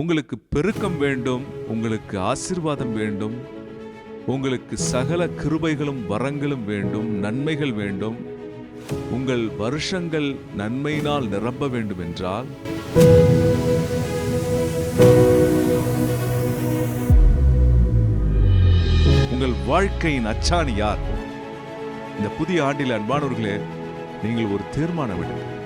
உங்களுக்கு பெருக்கம் வேண்டும் உங்களுக்கு ஆசீர்வாதம் வேண்டும் உங்களுக்கு சகல கிருபைகளும் வரங்களும் வேண்டும் நன்மைகள் வேண்டும். உங்கள் வருஷங்கள் நன்மையினால் நிரம்ப வேண்டும் என்றால் உங்கள் வாழ்க்கையின் அச்சாணி யார்? இந்த புதிய ஆண்டில் அன்பானவர்களே நீங்கள் ஒரு தீர்மானம் எடுங்கள்.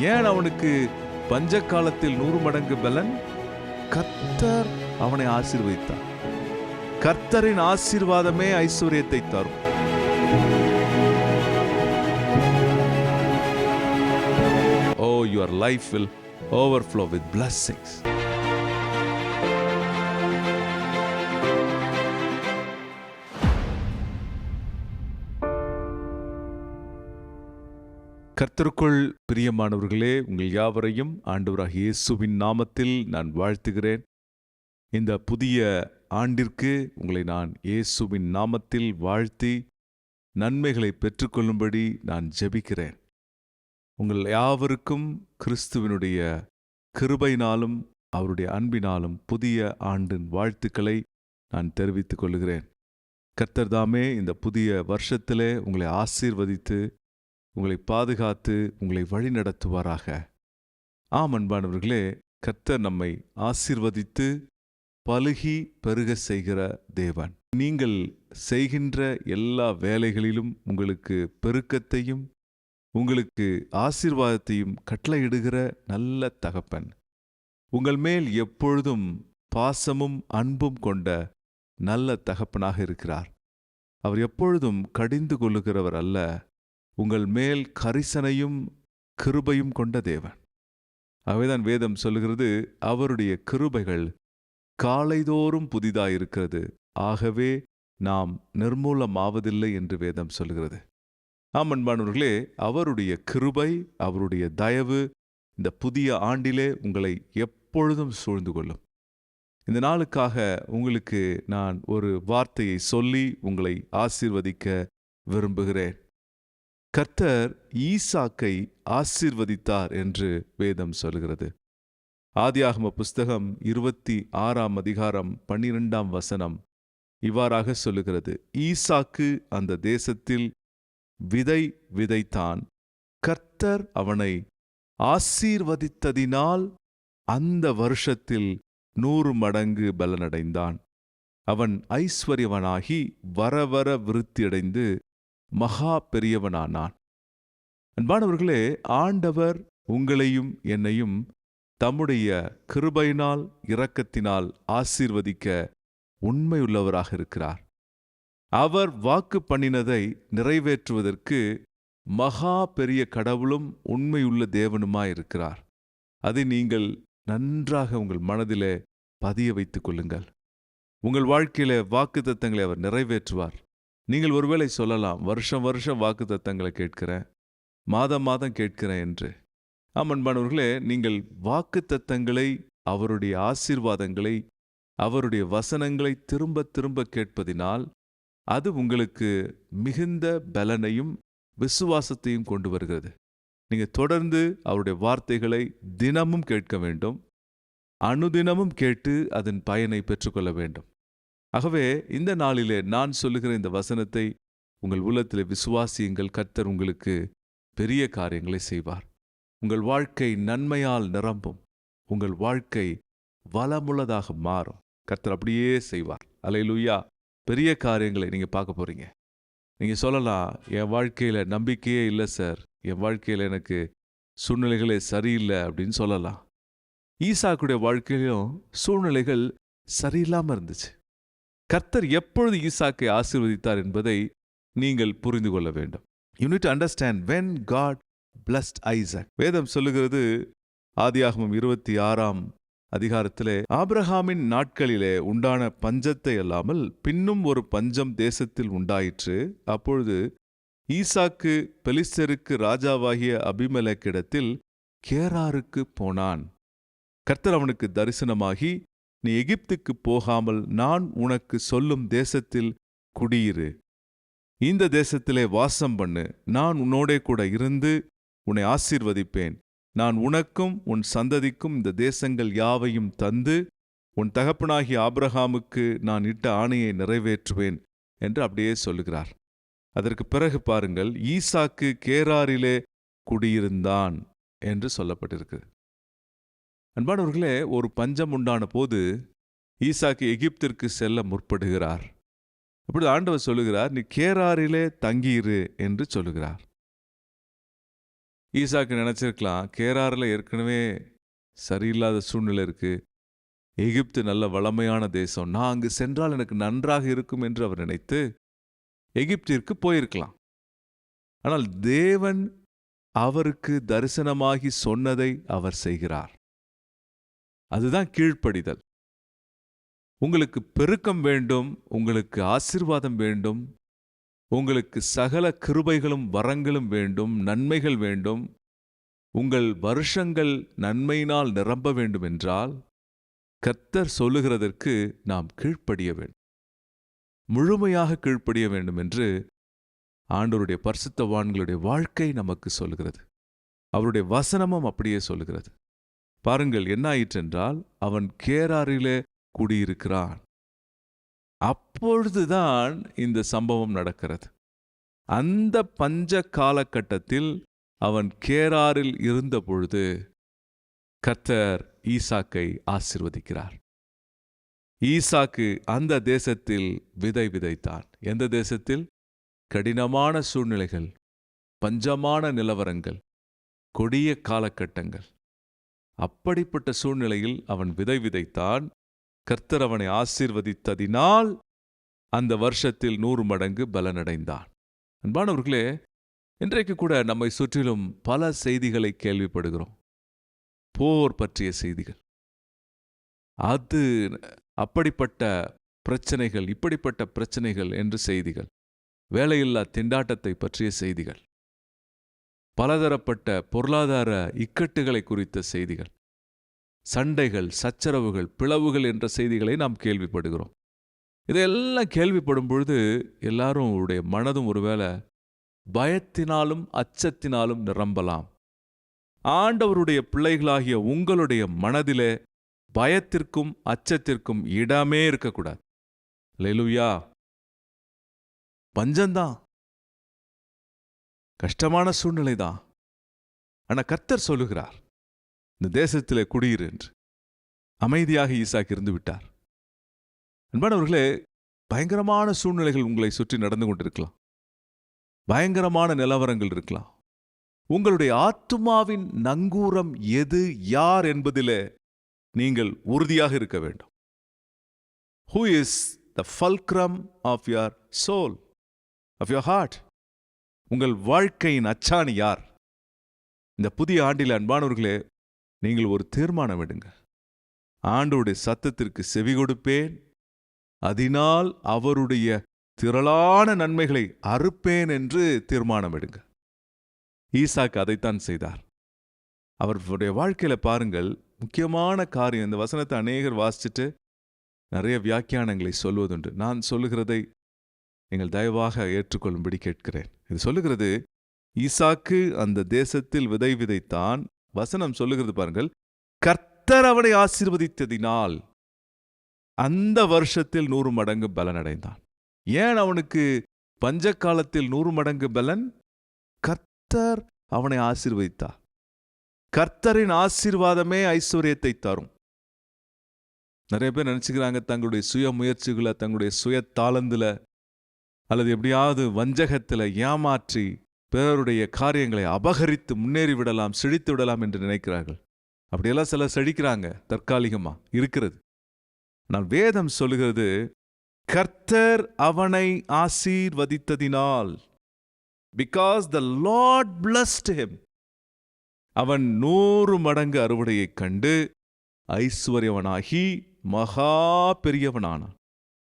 ஏன் அவனுக்கு பஞ்ச காலத்தில் நூறு மடங்கு பலன்? கர்த்தர் அவனை ஆசீர்வதித்தார். கர்த்தரின் ஆசீர்வாதமே ஐஸ்வர்யத்தை தரும். ஓ your life will overflow with blessings கர்த்தருக்குள் பிரியமானவர்களே உங்கள் யாவரையும் ஆண்டவராக இயேசுவின் நாமத்தில் நான் வாழ்த்துகிறேன். இந்த புதிய ஆண்டிற்கு உங்களை நான் இயேசுவின் நாமத்தில் வாழ்த்தி நன்மைகளை பெற்றுக்கொள்ளும்படி நான் ஜெபிக்கிறேன். உங்கள் யாவருக்கும் கிறிஸ்துவினுடைய கிருபையினாலும் அவருடைய அன்பினாலும் புதிய ஆண்டின் வாழ்த்துக்களை நான் தெரிவித்துக் கொள்கிறேன். கர்த்தர்தாமே இந்த புதிய வருஷத்திலே உங்களை ஆசீர்வதித்து உங்களை பாதுகாத்து உங்களை வழிநடத்துவாராக. ஆம் அன்பானவர்களே கர்த்தர் நம்மை ஆசிர்வதித்து பழுகி பெருக செய்கிற தேவன். நீங்கள் செய்கின்ற எல்லா வேலைகளிலும் உங்களுக்கு பெருக்கத்தையும் உங்களுக்கு ஆசீர்வாதத்தையும் கட்டளையிடுகிற நல்ல தகப்பன். உங்கள் மேல் எப்பொழுதும் பாசமும் அன்பும் கொண்ட நல்ல தகப்பனாக இருக்கிறார். அவர் எப்பொழுதும் கடிந்து கொள்ளுகிறவர் அல்ல. உங்கள் மேல் கரிசனையும் கிருபையும் கொண்ட தேவன். அவைதான் வேதம் சொல்லுகிறது அவருடைய கிருபைகள் காலைதோறும் புதிதாயிருக்கிறது. ஆகவே நாம் நிர்மூலமாவதில்லை என்று வேதம் சொல்லுகிறது. ஆம் அன்பானவர்களே அவருடைய கிருபை அவருடைய தயவு இந்த புதிய ஆண்டிலே உங்களை எப்பொழுதும் சூழ்ந்து கொள்ளும். இந்த நாளுக்காக உங்களுக்கு நான் ஒரு வார்த்தையை சொல்லி உங்களை ஆசீர்வதிக்க விரும்புகிறேன். கர்த்தர் ஈசாக்கை ஆசிர்வதித்தார் என்று வேதம் சொல்கிறது. ஆதியாகம புஸ்தகம் இருபத்தி ஆறாம் அதிகாரம் பன்னிரெண்டாம் வசனம் இவ்வாறாக சொல்லுகிறது. ஈசாக்கு அந்த தேசத்தில் விதை விதைத்தான். கர்த்தர் அவனை ஆசீர்வதித்ததினால் அந்த வருஷத்தில் நூறு மடங்கு பலனடைந்தான். அவன் ஐஸ்வர்யவனாகி வர வர விருத்தியடைந்து மகா பெரியவனானான். அன்பானவர்களே ஆண்டவர் உங்களையும் என்னையும் தம்முடைய கிருபையினால் இரக்கத்தினால் ஆசீர்வதிக்க உண்மையுள்ளவராக இருக்கிறார். அவர் வாக்கு பண்ணினதை நிறைவேற்றுவதற்கு மகா பெரிய கடவுளும் உண்மையுள்ள தேவனுமாயிருக்கிறார் அதை நீங்கள் நன்றாக உங்கள் மனதிலே பதிய வைத்துக் கொள்ளுங்கள். உங்கள் வாழ்க்கையில வாக்கு தத்தங்களை அவர் நிறைவேற்றுவார். நீங்கள் ஒருவேளை சொல்லலாம் வருஷம் வருஷம் வாக்கு தத்தங்களை கேட்கிறேன் மாதம் மாதம் கேட்கிறேன் என்று. ஆமன்பானவர்களே நீங்கள் வாக்கு தத்தங்களை அவருடைய ஆசீர்வாதங்களை அவருடைய வசனங்களை திரும்ப திரும்ப கேட்பதினால் அது உங்களுக்கு மிகுந்த பலனையும் விசுவாசத்தையும் கொண்டு வருகிறது. நீங்க தொடர்ந்து அவருடைய வார்த்தைகளை தினமும் கேட்க வேண்டும். அனுதினமும் கேட்டு அதன் பயனை பெற்றுக்கொள்ள வேண்டும். ஆகவே இந்த நாளிலே நான் சொல்லுகிற இந்த வசனத்தை உங்கள் உள்ளத்தில் விசுவாசியுங்கள். கர்த்தர் உங்களுக்கு பெரிய காரியங்களை செய்வார். உங்கள் வாழ்க்கை நன்மையால் நிரம்பும். உங்கள் வாழ்க்கை வளமுள்ளதாக மாறும். கர்த்தர் அப்படியே செய்வார். அலையிலுயா பெரிய காரியங்களை நீங்க பார்க்க போறீங்க. நீங்க சொல்லலாம் என் வாழ்க்கையில நம்பிக்கையே இல்லை சார். என் வாழ்க்கையில எனக்கு சூழ்நிலைகளே சரியில்லை அப்படின்னு சொல்லலாம். ஈசாக்குடைய வாழ்க்கையிலும் சூழ்நிலைகள் சரியில்லாம இருந்துச்சு. கர்த்தர் எப்பொழுது ஈசாக்கை ஆசீர்வதித்தார் என்பதை நீங்கள் புரிந்து கொள்ள வேண்டும். Unit understand when God blessed Isaac வேதம் சொல்லுகிறது ஆதியாகமம் இருபத்தி ஆறாம் அதிகாரத்திலே ஆபிரஹாமின் நாட்களிலே உண்டான பஞ்சத்தை அல்லாமல் பின்னும் ஒரு பஞ்சம் தேசத்தில் உண்டாயிற்று. அப்பொழுது ஈசாக்கு பெலிஸ்தருக்கு ராஜாவாகிய அபிமலக்கிடத்தில் கேராருக்கு போனான். கர்த்தர் அவனுக்கு தரிசனமாகி நீ எகிப்துக்கு போகாமல் நான் உனக்கு சொல்லும் தேசத்தில் குடியிரு. இந்த தேசத்திலே வாசம் பண்ணு. நான் உன்னோடே கூட இருந்து உன்னை ஆசீர்வதிப்பேன். நான் உனக்கும் உன் சந்ததிக்கும் இந்த தேசங்கள் யாவையும் தந்து உன் தகப்பனாகிய ஆபிரகாமுக்கு நான் இட்ட ஆணையை நிறைவேற்றுவேன் என்று அப்படியே சொல்லுகிறார். அதற்கு பிறகு பாருங்கள் ஈசாக்கு கேராரிலே குடியிருந்தான் என்று சொல்லப்பட்டிருக்கு. அன்பானவர்களே ஒரு பஞ்சம் உண்டான போது ஈசாக்கு எகிப்திற்கு செல்ல முற்படுகிறார். அப்படி ஆண்டவர் சொல்லுகிறார் நீ கேராரிலே தங்கியிரு என்று சொல்லுகிறார். ஈசாக்கு நினைச்சிருக்கலாம் கேராரில் ஏற்கனவே சரியில்லாத சூழ்நிலை இருக்கு. எகிப்து நல்ல வளமையான தேசம். நான் அங்கு சென்றால் எனக்கு நன்றாக இருக்கும் என்று அவர் நினைத்து எகிப்திற்கு போயிருக்கலாம். ஆனால் தேவன் அவருக்கு தரிசனமாகி சொன்னதை அவர் செய்கிறார். அதுதான் கீழ்ப்படிதல். உங்களுக்கு பெருக்கம் வேண்டும் உங்களுக்கு ஆசிர்வாதம் வேண்டும் உங்களுக்கு சகல கிருபைகளும் வரங்களும் வேண்டும் நன்மைகள் வேண்டும். உங்கள் வருஷங்கள் நன்மையினால் நிரம்ப வேண்டும் என்றால் சொல்லுகிறதற்கு நாம் கீழ்ப்படிய வேண்டும். முழுமையாக கீழ்ப்படிய வேண்டும் என்று ஆண்டவருடைய பரிசுத்தவான்களுடைய வாழ்க்கை நமக்கு சொல்லுகிறது. அவருடைய வசனமும் அப்படியே சொல்லுகிறது. பாருங்கள் என்னாயிற்றென்றால் அவன் கேராரிலே குடியிருக்கிறான். அப்பொழுதுதான் இந்த சம்பவம் நடக்கிறது. அந்த பஞ்ச காலகட்டத்தில் அவன் கேராரில் இருந்த பொழுது கத்தர் ஈசாக்கை ஆசிர்வதிக்கிறார். ஈசாக்கு அந்த தேசத்தில் விதை விதைத்தான். எந்த தேசத்தில்? கடினமான சூழ்நிலைகள் பஞ்சமான நிலவரங்கள் கொடிய காலகட்டங்கள். அப்படிப்பட்ட சூழ்நிலையில் அவன் விதை விதைத்தான். கர்த்தர் அவனை ஆசீர்வதித்ததினால் அந்த வருஷத்தில் நூறு மடங்கு பலனடைந்தான். அன்பானவர்களே இன்றைக்கு கூட நம்மை சுற்றிலும் பல செய்திகளை கேள்விப்படுகிறோம். போர் பற்றிய செய்திகள். அது அப்படிப்பட்ட பிரச்சனைகள் இப்படிப்பட்ட பிரச்சனைகள் என்று செய்திகள். வேலையில்லா திண்டாட்டத்தை பற்றிய செய்திகள். பலதரப்பட்ட பொருளாதார இக்கட்டுகளை குறித்த செய்திகள். சண்டைகள் சச்சரவுகள் பிளவுகள் என்ற செய்திகளை நாம் கேள்விப்படுகிறோம். இதையெல்லாம் கேள்விப்படும் பொழுது எல்லாரும் உடைய மனதும் ஒருவேளை பயத்தினாலும் அச்சத்தினாலும் நிரம்பலாம். ஆண்டவருடைய பிள்ளைகளாகிய உங்களுடைய மனதிலே பயத்திற்கும் அச்சத்திற்கும் இடமே இருக்கக்கூடாது. லெலுயா பஞ்சந்தான் கஷ்டமான சூழ்நிலை தான் ஆனால் கர்த்தர் சொல்லுகிறார் இந்த தேசத்திலே குடியிரு என்று. அமைதியாக ஈசாக்கு இருந்து விட்டார். அன்பானவர்களே பயங்கரமான சூழ்நிலைகள் உங்களை சுற்றி நடந்து கொண்டிருக்கலாம். பயங்கரமான நிலவரங்கள் இருக்கலாம். உங்களுடைய ஆத்துமாவின் நங்கூரம் எது யார் என்பதிலே நீங்கள் உறுதியாக இருக்க வேண்டும். Who is the fulcrum of your soul of your heart உங்கள் வாழ்க்கையின் அச்சாணி யார்? இந்த புதிய ஆண்டில் அன்பானவர்களே நீங்கள் ஒரு தீர்மானம் எடுங்க. ஆண்டோடைய சத்தத்திற்கு செவி கொடுப்பேன். அதனால் அவருடைய திரளான நன்மைகளை அறுப்பேன் என்று தீர்மானம் எடுங்க. ஈசாக்கு அதைத்தான் செய்தார். அவருடைய வாழ்க்கையில பாருங்கள் முக்கியமான காரியம். இந்த வசனத்தை அநேகர் வாசிச்சுட்டு நிறைய வியாக்கியானங்களை சொல்வதுண்டு. நான் சொல்லுகிறதை நீங்கள் தயவாக ஏற்றுக்கொள்ளும்படி கேட்கிறேன். இது சொல்லுகிறது ஈசாக்கு அந்த தேசத்தில் விதை விதைத்தான். வசனம் சொல்லுகிறது பாருங்கள் கர்த்தர் அவனை ஆசீர்வதித்ததினால் அந்த வருஷத்தில் நூறு மடங்கு பலனடைந்தான். ஏன் அவனுக்கு பஞ்ச காலத்தில் நூறு மடங்கு பலன்? கர்த்தர் அவனை ஆசீர்வதித்தார். கர்த்தரின் ஆசீர்வாதமே ஐஸ்வர்யத்தை தரும். நிறைய பேர் நினைச்சுக்கிறாங்க தங்களுடைய சுய முயற்சிகளை தங்களுடைய சுய தாளந்துல அல்லது எப்படியாவது வஞ்சகத்தில் ஏமாற்றி பிறருடைய காரியங்களை அபகரித்து முன்னேறி விடலாம் செழித்து விடலாம் என்று நினைக்கிறார்கள். அப்படியெல்லாம் சிலர் செழிக்கிறாங்க தற்காலிகமா இருக்கிறது. ஆனால் வேதம் சொல்லுகிறது கர்த்தர் அவனை ஆசீர்வதித்ததினால் because the Lord blessed him அவன் நூறு மடங்கு அறுவடையைக் கண்டு ஐஸ்வர்யவனாகி மகா பெரியவனானான்.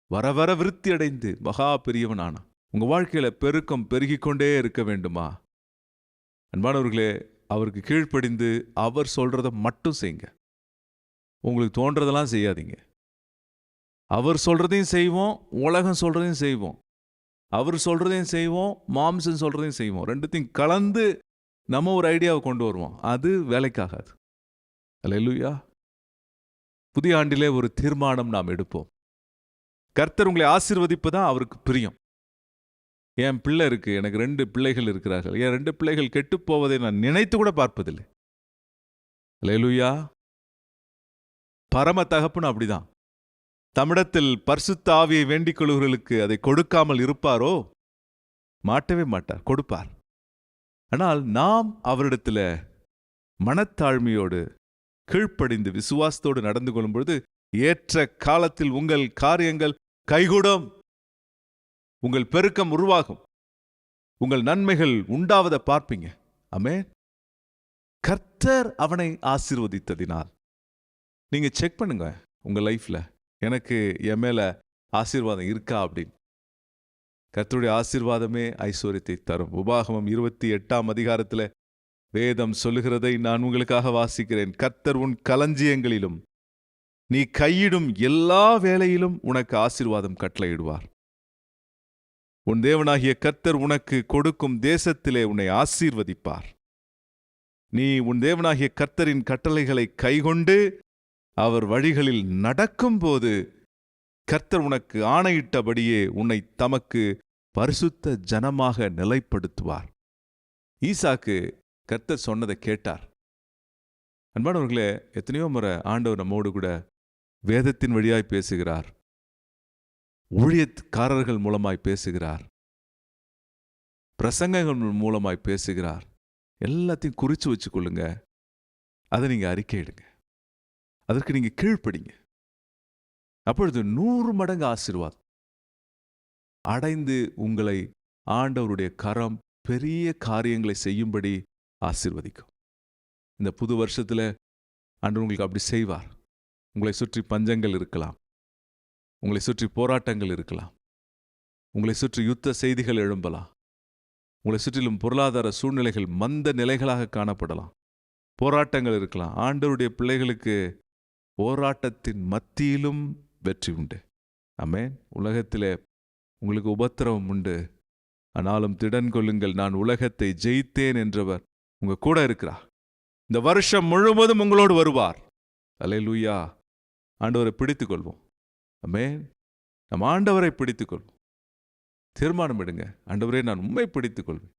வர வர விருத்தி அடைந்து மகா பெரியவனானான். உங்க வாழ்க்கையில பெருக்கம் பெருகிக்கொண்டே இருக்க வேண்டுமா? அன்பானவர்களே அவருக்கு கீழ்ப்படிந்து அவர் சொல்றத மட்டும் செய்யுங்க உங்களுக்கு தோன்றதெல்லாம் செய்யாதீங்க. அவர் சொல்றதையும் செய்வோம் உலகம் சொல்றதையும் செய்வோம். அவர் சொல்றதையும் செய்வோம் மாம்சம் சொல்றதையும் செய்வோம். ரெண்டுத்தையும் கலந்து நம்ம ஒரு ஐடியாவை கொண்டு வருவோம். அது வேலைக்காகாது. அல்ல இல்லையா புதிய ஆண்டிலே ஒரு தீர்மானம் நாம் எடுப்போம். கர்த்தர் உங்களை ஆசீர்வதிப்பு தான் அவருக்கு பிரியம். என் பிள்ளை இருக்கு எனக்கு ரெண்டு பிள்ளைகள் இருக்கிறார்கள். என் ரெண்டு பிள்ளைகள் கெட்டுப் போவதை நான் நினைத்து கூட பார்ப்பதில்லை. லேலுயா பரம தகப்புன்னு அப்படிதான். தமிழத்தில் பர்சுத்த ஆவியை வேண்டிக் கொள்கிறவர்களுக்கு அதை கொடுக்காமல் இருப்பாரோ? மாட்டவே மாட்டார் கொடுப்பார். ஆனால் நாம் அவரிடத்துல மனத்தாழ்மையோடு கீழ்ப்படிந்து விசுவாசத்தோடு நடந்து கொள்ளும்பொழுது ஏற்ற காலத்தில் உங்கள் காரியங்கள் கைகூடும். உங்கள் பெருக்கம் உருவாகும். உங்கள் நன்மைகள் உண்டாவதை பார்ப்பீங்க. அமே கர்த்தர் அவனை ஆசீர்வதித்ததினால். நீங்க செக் பண்ணுங்க உங்க லைஃப்ல. எனக்கு என் மேல ஆசீர்வாதம் இருக்கா அப்படின்னு. கர்த்தருடைய ஆசீர்வாதமே ஐஸ்வர்யத்தை தரும். உபாகமம் இருபத்தி எட்டாம் அதிகாரத்துல வேதம் சொல்லுகிறதை நான் உங்களுக்காக வாசிக்கிறேன். கர்த்தர் உன் களஞ்சியங்களிலும் நீ கையிடும் எல்லா வேலையிலும் உனக்கு ஆசீர்வாதம் கட்டளையிடுவார். உன் தேவனாகிய கர்த்தர் உனக்கு கொடுக்கும் தேசத்திலே உன்னை ஆசீர்வதிப்பார். நீ உன் தேவனாகிய கர்த்தரின் கட்டளைகளை கைகொண்டு அவர் வழிகளில் நடக்கும்போது கர்த்தர் உனக்கு ஆணையிட்டபடியே உன்னை தமக்கு பரிசுத்த ஜனமாக நிலைப்படுத்துவார். ஈசாக்கு கர்த்தர் சொன்னதை கேட்டார். அன்பானவர்களே எத்தனையோ முறை ஆண்டவர் நம்மோடு கூட வேதத்தின் வழியாய் பேசுகிறார். ஊழியக்காரர்கள் மூலமாய் பேசுகிறார். பிரசங்கங்கள் மூலமாய் பேசுகிறார். எல்லாத்தையும் குறிச்சு வச்சுக்கொள்ளுங்க. அதை நீங்க அறிக்கையிடுங்க அதற்கு நீங்க கீழ்ப்படிங்க. அப்பொழுது நூறு மடங்கு ஆசீர்வாத் அடைந்து உங்களை ஆண்டவருடைய கரம் பெரிய காரியங்களை செய்யும்படி ஆசீர்வதிக்கும். இந்த புது வருஷத்துல அன்று உங்களுக்கு அப்படி செய்வார். உங்களை சுற்றி பஞ்சங்கள் இருக்கலாம். உங்களை சுற்றி போராட்டங்கள் இருக்கலாம். உங்களை சுற்றி யுத்த செய்திகள் எழும்பலாம். உங்களை சுற்றிலும் பொருளாதார சூழ்நிலைகள் மந்த நிலைகளாக காணப்படலாம். போராட்டங்கள் இருக்கலாம். ஆண்டவருடைய பிள்ளைகளுக்கு போராட்டத்தின் மத்தியிலும் வெற்றி உண்டு. அமே உலகத்திலே உங்களுக்கு உபத்திரவம் உண்டு. ஆனாலும் திடன் கொள்ளுங்கள். நான் உலகத்தை ஜெயித்தேன் என்றவர் உங்க கூட இருக்கிறார். இந்த வருஷம் முழுவதும் உங்களோடு வருவார். அலே லூயா ஆண்டவரை பிடித்து கொள்வோம் அமேன் நம் ஆண்டவரை பிடித்துக் கொள்வோம் தீர்மானம் எடுங்க. ஆண்டவரே நான் உண்மை பிடித்துக் கொள்வேன்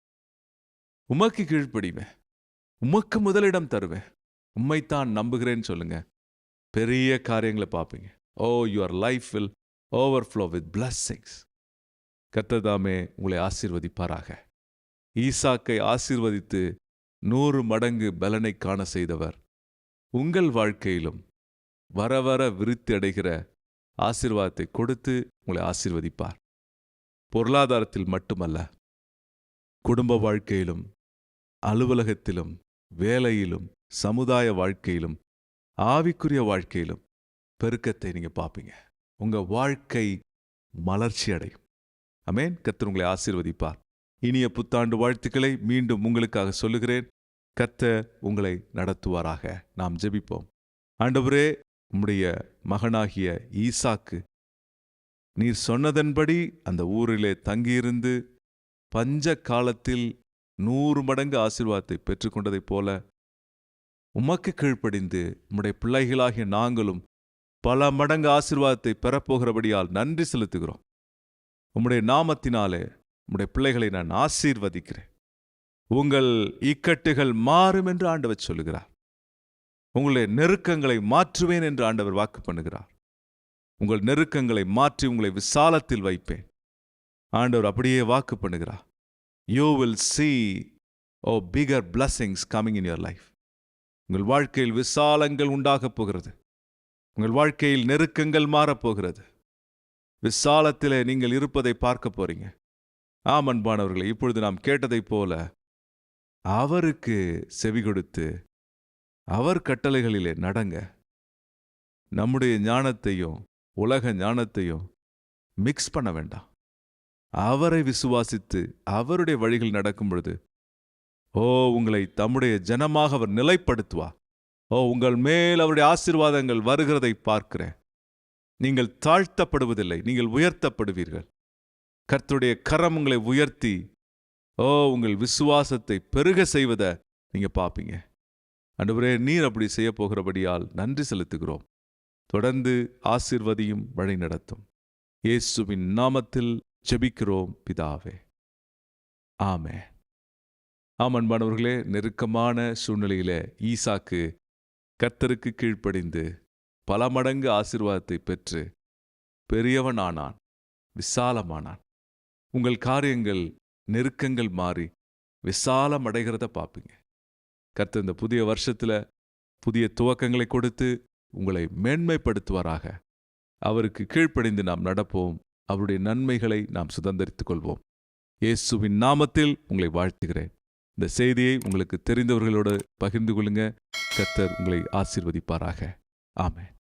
உமக்கு கீழ்ப்படிவேன். உமக்கு முதலிடம் தருவேன். உண்மைத்தான் நம்புகிறேன்னு சொல்லுங்க. பெரிய காரியங்களை பார்ப்பீங்க. ஓ your life will overflow with blessings கத்ததாமே உங்களை ஆசீர்வதிப்பாராக. ஈசாக்கை ஆசீர்வதித்து நூறு மடங்கு பலனை காண செய்தவர். உங்கள் வாழ்க்கையிலும் வர வர விருத்தி அடைகிற ஆசிர்வாதத்தை கொடுத்து உங்களை ஆசீர்வதிப்பார். பொருளாதாரத்தில் மட்டுமல்ல குடும்ப வாழ்க்கையிலும் அலுவலகத்திலும் வேலையிலும் சமுதாய வாழ்க்கையிலும் ஆவிக்குரிய வாழ்க்கையிலும் பெருக்கத்தை நீங்க பார்ப்பீங்க. உங்க வாழ்க்கை மலர்ச்சி அடையும். அமேன் கத்தர் உங்களை ஆசீர்வதிப்பார். இனிய புத்தாண்டு வாழ்த்துக்களை மீண்டும் உங்களுக்காக சொல்லுகிறேன். கத்த உங்களை நடத்துவாராக. நாம் ஜெபிப்போம். ஆண்டவரே உம்முடைய மகனாகிய ஈசாக்கு. நீர் சொன்னதன்படி அந்த ஊரிலே தங்கியிருந்து பஞ்ச காலத்தில் நூறு மடங்கு ஆசிர்வாதத்தை பெற்றுக்கொண்டதைப் போல உமக்கு கீழ்ப்படிந்து உம்முடைய பிள்ளைகளாகிய நாங்களும் பல மடங்கு ஆசிர்வாதத்தை பெறப்போகிறபடியால் நன்றி செலுத்துகிறோம். உம்முடைய நாமத்தினாலே உம்முடைய பிள்ளைகளை நான் ஆசீர்வதிக்கிறேன். உங்கள் இக்கட்டுகள் மாறும் என்று ஆண்டவர் சொல்கிறார் உங்களுடைய நெருக்கங்களை மாற்றுவேன் என்று ஆண்டவர் வாக்கு பண்ணுகிறார். உங்கள் நெருக்கங்களை மாற்றி உங்களை விசாலத்தில் வைப்பேன். ஆண்டவர் அப்படியே வாக்கு பண்ணுகிறார். You will see a bigger blessings coming in your life உங்கள் வாழ்க்கையில் விசாலங்கள் உண்டாகப் போகிறது. உங்கள் வாழ்க்கையில் நெருக்கங்கள் மாறப்போகிறது விசாலத்தில் நீங்கள் இருப்பதை பார்க்க போறீங்க. ஆம் அன்பானவர்களே இப்பொழுது நாம் கேட்டதைப் போல அவருக்கு செவி கொடுத்து அவர் கட்டளைகளிலே நடங்க. நம்முடைய ஞானத்தையும் உலக ஞானத்தையும் மிக்ஸ் பண்ண வேண்டாம். அவரை விசுவாசித்து அவருடைய வழிகள் நடக்கும் பொழுது ஓ உங்களை தம்முடைய ஜனமாக அவர் நிலைப்படுத்துவா? ஓ உங்கள் மேல் அவருடைய ஆசீர்வாதங்கள் வருகிறதை பார்க்கிறேன். நீங்கள் தாழ்த்தப்படுவதில்லை நீங்கள் உயர்த்தப்படுவீர்கள். கர்த்துடைய கரம் உங்களை உயர்த்தி ஓ உங்கள் விசுவாசத்தை பெருக செய்வதை நீங்க பார்ப்பீங்க. அன்றுவரே நீர் அப்படி செய்ய போகிறபடியால் நன்றி செலுத்துகிறோம். தொடர்ந்து ஆசிர்வதியும் வழி நடத்தும். இயேசுவின் நாமத்தில் ஜெபிக்கிறோம் பிதாவே. ஆமே ஆமன்பானவர்களே நெருக்கமான சூழ்நிலையில ஈசாக்கு கர்த்தருக்கு கீழ்ப்படிந்து பல மடங்கு ஆசிர்வாதத்தை பெற்று பெரியவன் ஆனான் விசாலமானான். உங்கள் காரியங்கள் நெருக்கங்கள் மாறி விசாலம் அடைகிறத பார்ப்பீங்க. கர்த்தர் இந்த புதிய வருஷத்துல புதிய துவக்கங்களை கொடுத்து உங்களை மேன்மைப்படுத்துவாராக. அவருக்கு கீழ்ப்படிந்து நாம் நடப்போம். அவருடைய நன்மைகளை நாம் சுதந்தரித்துக் கொள்வோம். இயேசுவின் நாமத்தில் உங்களை வாழ்த்துகிறேன். இந்த செய்தியை உங்களுக்கு தெரிந்தவர்களோடு பகிர்ந்து கொள்ளுங்க. கத்தர் உங்களை ஆசீர்வதிப்பாராக. ஆமென்.